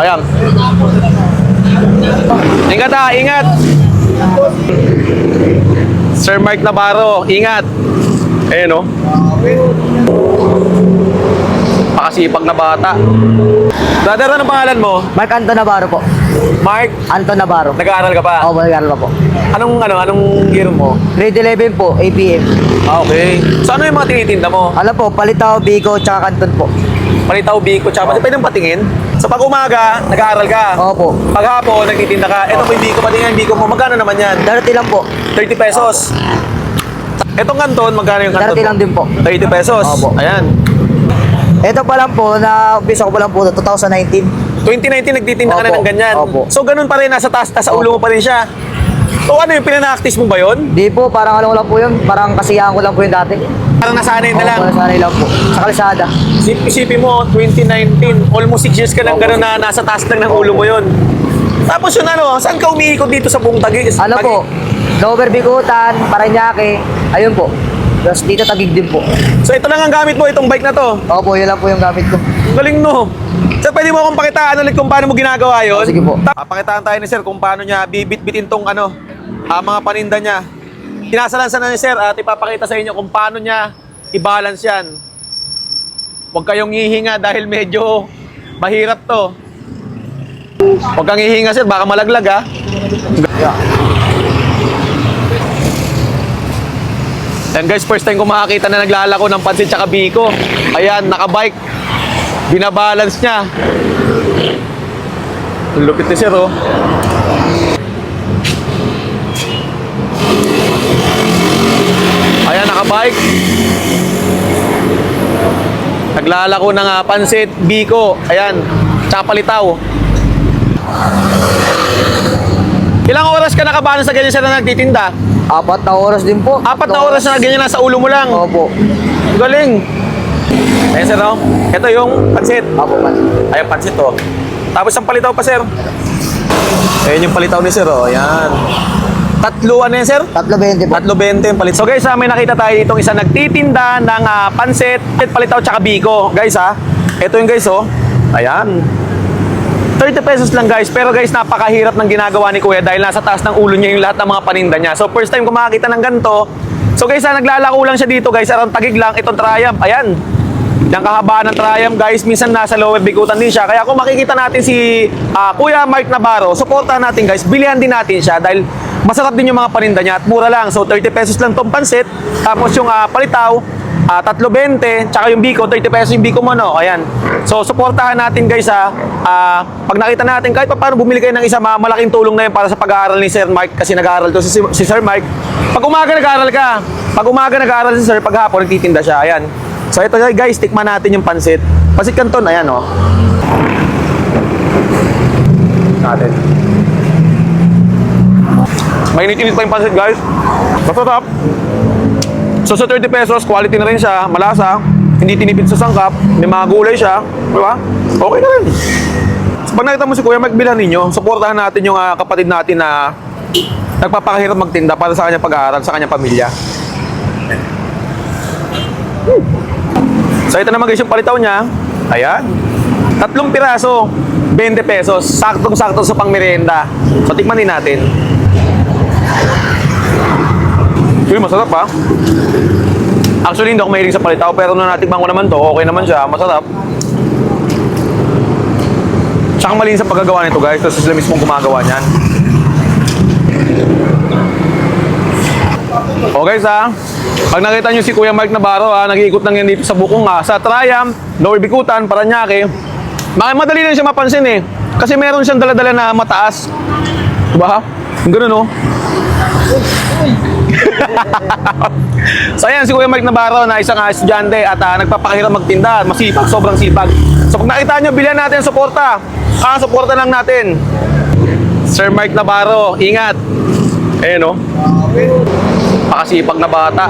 Ayan. Ingat ha, ingat. Sir Mark Navarro, ingat. Ayan o. Pakasipag na bata. Brother, ano pangalan mo? Mark Anton Navarro po. Mark, Anton Navarro. nag-aaral ka pa? Po, nag-aaral pa po. Anong, ano, anong year mo? Grade 11 po, APM. Ah, okay. So, ano yung mga tinitinda mo? Alam po, Palitaw, Bigo, tsaka Canton po. Palitaw, biko, tsaka pwede pwedeng patingin? So, pag umaga, nag-aaral ka? Opo. Pag hapon, nagtitinda ka. Ito po yung biko, patingin yung biko mo. Magkano naman yan? Darati lang po. 30 pesos. Itong kanton, magkano yung kanton? Darati lang din po. 30 pesos. Opo. Ayan. Ito pa lang po, na umpisa ko pa lang po, 2019. 2019, nagtitinda ka na Opo. ng ganyan. Opo. So, ganun pa rin, nasa taas, nasa ulo mo pa rin siya. So, ano yung pinanaktis mo ba yun? Di po, parang ano ko lang po yun, parang kasiyahan ko lang po yun dati. Parang nasanay na lang. Opo, nasanay lang po. Sa kalsada. Isip- Isipin mo, 2019, almost 6 years ka Opo. gano'n na nasa taas lang ng ulo mo yun. Tapos yun ano, saan ka umiikot dito sa buong Taguig? Ano Taguig? po, Lower Bigutan, Paranaque, ayun po. Tapos dito Tagig din po. So ito lang ang gamit mo, itong bike na to. Opo, yun lang po yung gamit ko. Galing no. Sir, pwede mo akong pakitaan ulit kung paano mo ginagawa yun? Oh, sige po. Ta- Papakitaan tayo ni sir kung paano niya bibit-bitin tong ano, ah, mga paninda niya. Kinasalansan na ni sir at ipapakita sa inyo kung paano niya i-balance yan. Huwag kayong hihinga dahil medyo mahirap to. Huwag kang hihinga sir, baka malaglag ha. Yan guys, first time ko makakita na naglalako ng pansit tsaka biko. Ayan, nakabike. Binabalance niya. Ang lupit ni sir, oh. Ayan, nakabike. Naglalako ng ah, pansit, biko. Ayan, tsaka palitaw. Ilang oras ka nakabalan sa ganyan sir na nagtitinda? Apat na oras din po. Apat na oras na ganyan nasa ulo mo lang. Opo. Galing. Ayan sir, oh. Ito yung pansit. Opo, man. Ayan, pansit, oh. Tapos ang palitaw pa, sir. Ayan yung palitaw ni sir, oh. Ayan. Tatlo, ano yan, sir? Tatlo 20 po. Tatlo 20 yung palit. So guys, ah, may nakita tayo ditong isa nagtitinda ng ah, pansit, palitaw, tsaka biko. Guys, ha? Ito yung guys, oh. Ayan. 30 pesos lang guys. Pero guys, napakahirap ng ginagawa ni Kuya dahil nasa taas ng ulo niya yung lahat ng mga paninda niya. So first time ko makakita ng ganito. So guys, ah, naglalako lang siya dito guys. Around tagig lang. Itong Triumph. Ayan. Yung kahabaan ng Triumph guys. Minsan nasa lower bigutan din siya. Kaya kung makikita natin si ah, Kuya Mark Navarro, supportahan natin guys. Bilihan din natin siya dahil masarap din yung mga paninda niya at mura lang. So 30 pesos lang tong pansit. Tapos yung ah, palitaw, Ah, tatlo 20, tsaka yung biko, 30 pesos yung biko mo, no? Ayan. So, suportahan natin guys, ha. Ah, pag nakita natin, kahit pa paano bumili kayo ng isa, ma- malaking tulong na yun para sa pag-aaral ni Sir Mark, kasi nag-aaral to si, si Sir Mark. Pag umaga nag-aaral ka, pag umaga nag-aaral si Sir, pag hapon nagtitinda siya, ayan. So, ito guys, tikman natin yung pansit. Pansit kanton, ayan, oh. Natin. Mainit-init pa yung pansit, guys. Masarap. So sa 30 pesos, quality na rin siya, malasa, hindi tinipid sa sangkap, may mga gulay siya, di ba? Okay na rin. So, pag nakita mo si Kuya, magbilan ninyo, supportahan natin yung ah, kapatid natin na nagpapakahirap magtinda para sa kanyang pag-aaral, sa kanyang pamilya. Hmm. So ito naman guys yung palitaw niya. Ayan. Tatlong piraso, 20 pesos. Saktong-sakto sa pangmerienda. So tikman din natin. Uy, masarap ha. Actually, hindi ako mahilig sa palitaw, pero nung natikman ko naman to, okay naman siya, masarap. Tsaka malinis sa pagkagawa nito guys, kasi sila mismo gumagawa niyan. O guys ha, pag nakita nyo si Kuya Mark Navarro ha, nag-iikot lang yan dito sa bukong ha, sa Triumph, Lower Bikutan, Paranaque, madali lang siya mapansin eh. Kasi meron siyang dala-dala na mataas. Diba? Yung ganun oh. So ayan, si Kuya Mike Navarro na isang uh, estudyante at ah, nagpapakahirap magtinda, masipag, sobrang sipag. So pag nakita nyo, bilhan natin suporta. Ah, suporta lang natin. Sir Mike Navarro, ingat. Ayan oh. Pakasipag na bata.